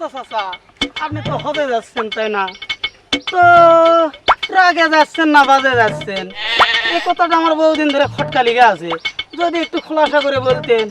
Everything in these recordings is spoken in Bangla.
আচ্ছা চাচা আপনি তো যাচ্ছেন তাই না? তো ট্রাকে যাচ্ছেন না বাজে যাচ্ছেন? এই কথাটা আমার বহুদিন ধরে খটকা লিগে আছে। যদি একটু খোলাসা করে বলতেন।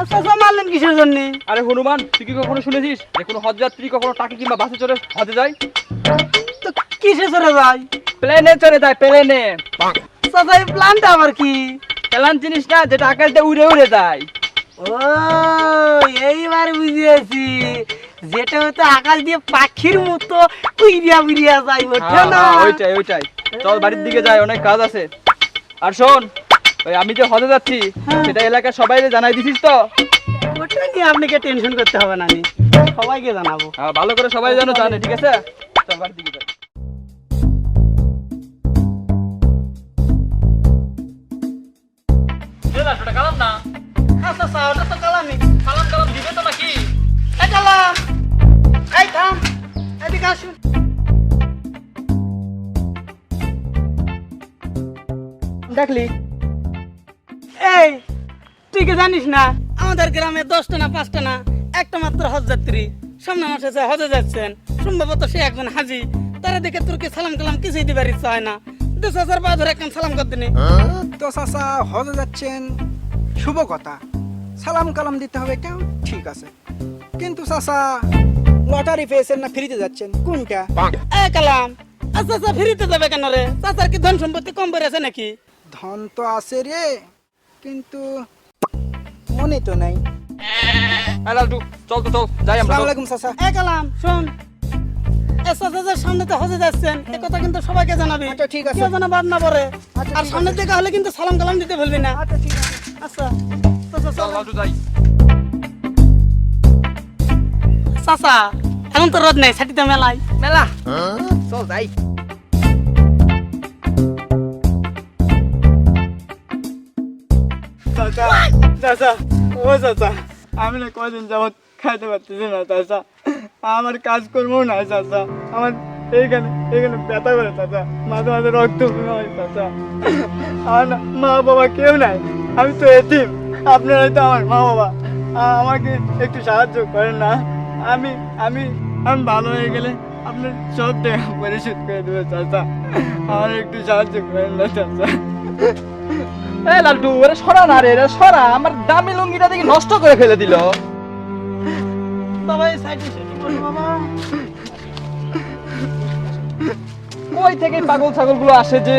আচ্ছা চাচা মারলেন কিসের জন্য? আরে হনুমান তুই কি কখনো শুনেছিস? যে কোনো হজযাত্রী কখনো টাকা কিংবা বাসে চড়ে হজে যায়? তো কিসে চলে যায়? প্লেনে চড়ে যায় প্লেনে। চাচা এই প্ল্যানটা আবার কি? প্লেন জিনিস না যেটা আকাশ উড়ে উড়ে যায়। ও এইবার বুঝিয়েছি। যেটা হয়তো আকাশ দিয়ে পাখির মতো উইরিয়া উইরিয়া যাই ওঠে হ্যাঁ, না। হ্যাঁ, ওইটাই ওইটাই। চল বাড়ির দিকে যাই অনেক কাজ আছে। আর শোন ওই আমি যে হজে যাচ্ছি হ্যাঁ। সেটা এলাকার সবাই জানাই দিছিস তো? ওটা নিয়ে আপনাকে টেনশন করতে হবে না আমি সবাইকে জানাব। হ্যাঁ, ভালো করে সবাই যেন জানে ঠিক আছে? চল বাড়ির দিকে যাই। কালাম না। আচ্ছা এই দেখলি? এই, তুই কি জানিস না? আমাদের গ্রামে দশটা না, পাঁচটা না, একটা মাত্র হজ যাত্রী। সামনে মাসে হজে যাচ্ছেন। সম্ভবত সে একজন হাজি। তারা দেখে তোর কি সালাম কালাম কিছুই দিবার ইচ্ছা হয় না। দশ হাজার পা ধরে একদম সালাম করতে নেই তো চাচা হজে যাচ্ছেন। শুভ কথা। সালাম কালাম দিতে হবে কেউ ঠিক আছে। কিন্তু চাচা লটারি পেয়েছেন না ফ্রিতে যাচ্ছেন কোনটা? এ কালাম আচ্ছা আচ্ছা ফিরিতে যাবে কেন রে? চাচার কি ধন সম্পত্তি কম বেড়েছে নাকি? ধন তো আছে রে কিন্তু মনে তো নাই। লালটু চল তো চল যাই আমরা আসসালামু আলাইকুম চাচা। এ কালাম শোন। এ চাচাদের সামনে তো হজে যাচ্ছেন এ কথা কিন্তু সবাইকে জানাবি। আচ্ছা, ঠিক আছে। কেউ যেন বাদ না পড়ে। আচ্ছা, আর ঠিক সামনের দিকে হলে কিন্তু সালাম কালাম দিতে ভুলবি না। আচ্ছা ঠিক আছে। আচ্ছা। চল চল। যাই। চাচা এখন তো রোদ নেই ছাটিতে মেলাই। মেলা। চল যাই। চাচা চাচা ও চাচা আমি না কদিন যাবত খাইতে পারতেছি না চাচা। আমার কাজ করব না চাচা। আমার এইখানে এইখানে ব্যথা করে চাচা। মাঝে মাঝে রক্ত হয় চাচা। আমার না মা বাবা কেউ নাই। আমি তো এতিম। আপনারাই তো আমার মা বাবা আমাকে একটু সাহায্য করেন না। আমি আমি আমি ভালো হয়ে গেলে আপনার সব টাকা পরিশোধ করে দেবে চাচা। আমার একটু সাহায্য করেন না চাচা। এ লালটু এরা সরা না রে এরা সরা। আমার দামি লুঙ্গিটা দেখি নষ্ট করে ফেলে দিল। বাবা এই সাইডে বাবা। কই থেকে পাগল ছাগলগুলো আসে যে?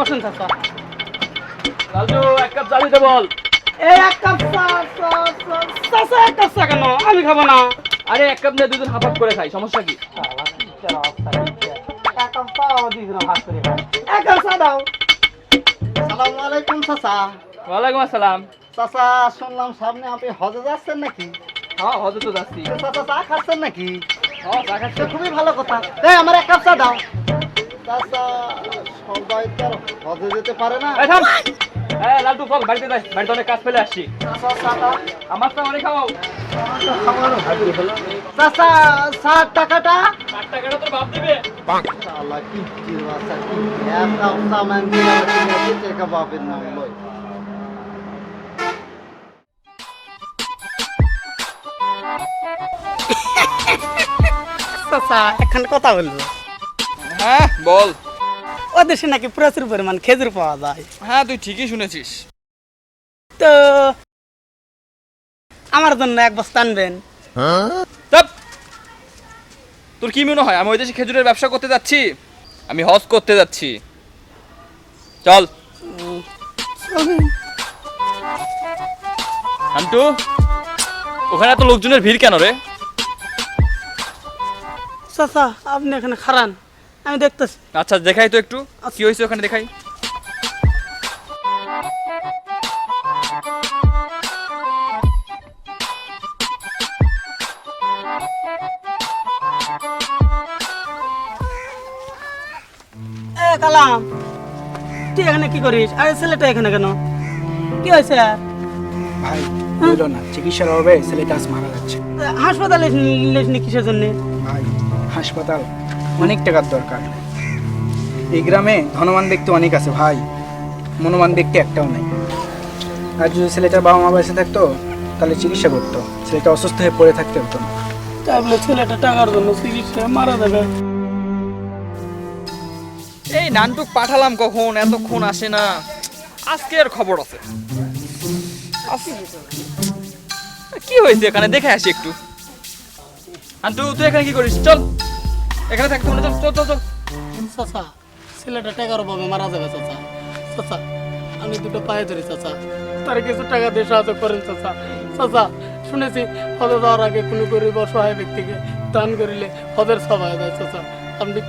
বসেন চাচা। লালটু এক কাপ চা দিতে বল। এই এক কাপ চা চা চাচা এক কাপ চা কেন? আমি খাব না। আরে এক কাপ নিয়ে দুজন হাফ হাফ করে খাই সমস্যা কি? এক কাপ চা দিস না ভাগ করে খাই। এক কাপ চা দাও। সালামু আলাইকুম চাচা। ওয়ালাইকুম আসসালাম। চাচা শুনলাম সামনে আপনি হজে যাচ্ছেন নাকি? হ্যাঁ হজে তো যাচ্ছি। চাচা চা খাচ্ছেন নাকি? হ্যাঁ চা খাচ্ছি। খুবই ভালো কথা। এই আমার এক কাপ চা দাও। চাচা হজে যেতে পারে না। হ্যাঁ লালটু চল বাড়িতে যাই বাড়িতে অনেক কাজ ফেলে আসছি। আমার তো অনেক খাওয়াও। চাচা চার টাকাটা? ষাট টাকাটা তোর বাপ দিবে। শালা কি কি কি এক কাপ দিয়ে টাকা বাপের নাম লই চাচা এখানে কথা বলব। হ্যাঁ বল। ও দেশে নাকি প্রচুর পরিমাণ খেজুর পাওয়া যায়। হ্যাঁ তুই ঠিকই শুনেছিস। তো আমার জন্য এক বস্তা আনবেন। তোর কি মনে হয় আমি ওই দেশে খেজুরের ব্যবসা করতে যাচ্ছি? আমি হজ করতে যাচ্ছি। চল। আন্টু ওখানে এত লোকজনের ভিড় কেন রে? চাচা আপনি এখানে খারান। আমি দেখতেছি। আচ্ছা দেখাই তো একটু। কি হয়েছে ওখানে? দেখাই। এ কালাম তুই এখানে কি করিস? আরে ছেলেটা এখানে কেন? কি হয়েছে? ভাই বলল না চিকিৎসার অভাবে ছেলেটা আজ মারা যাচ্ছে। হাসপাতালে নিলেসনি কিসের জন্য? ভাই হাসপাতাল অনেক টাকার দরকার। এই গ্রামে ধনবান ব্যক্তি অনেক আছে ভাই। মনোমান ব্যক্তি একটাও নেই। আর যদি ছেলেটার বাবা মা বেঁচে থাকতো তাহলে চিকিৎসা করতো। ছেলেটা অসুস্থ হয়ে পড়ে থাকতে হতো না। তাহলে ছেলেটা টাকার জন্য চিকিৎসা মারা যাবে। এই নানটুক পাঠালাম কখন? এতক্ষণ আসে না। আজকের খবর আছে। কি হয়েছে এখানে? দেখে আসি একটু। আন্টু তুই এখানে কি করিস? চল। এখানে থাকতে মনে চল চল চল চাচা, ছেলেটা টাকার অভাবে মারা যাবে, চাচা। চাচা, আমি দুটো পায়ে ধরি, চাচা। তার কিছু টাকা দিয়ে সাহায্য করেন, চাচা। চাচা, শুনেছি হদে যাওয়ার আগে কোনো গরিব অসহায় ব্যক্তিকে দান করিলে হদের সবাই দেয়, চাচা। আপনি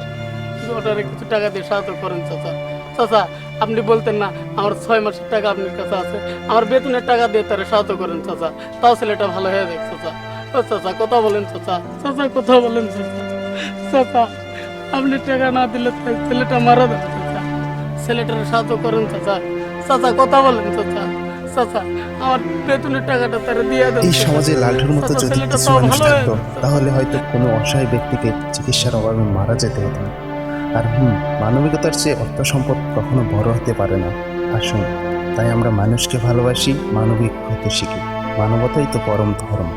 ওটারে কিছু টাকা দিয়ে সাহায্য করেন, চাচা। চাচা, আপনি বলতেন না, আমার ছয় মাসের টাকা আপনার কাছে আছে। আমার বেতনের টাকা দিয়ে তারা সাহায্য করেন, চাচা। তাও ছেলেটা ভালো হয়ে যাক, চাচা। ও, চাচা, কথা বলেন, চাচা। চাচা, কথা বলেন, চাচা। চাচা আপনি টাকা না দিলে ছেলেটা মারা যাবে চাচা। ছেলেটার সাহায্য করেন চাচা। চাচা কথা বলেন চাচা। চাচা আমার বেতনের টাকাটা তারা দিয়ে দেন এই সমাজে লালটুর মতো যদি কিছু মানুষ থাকতো তাহলে হয়তো কোনো অসহায় ব্যক্তিকে চিকিৎসার অভাবে মারা যেতে হতো। আর হুম মানবিকতার চেয়ে অর্থ সম্পদ কখনো বড় হতে পারে না। আসুন তাই আমরা মানুষকে ভালোবাসি মানবিক হতে শিখি। মানবতাই তো পরম ধর্ম।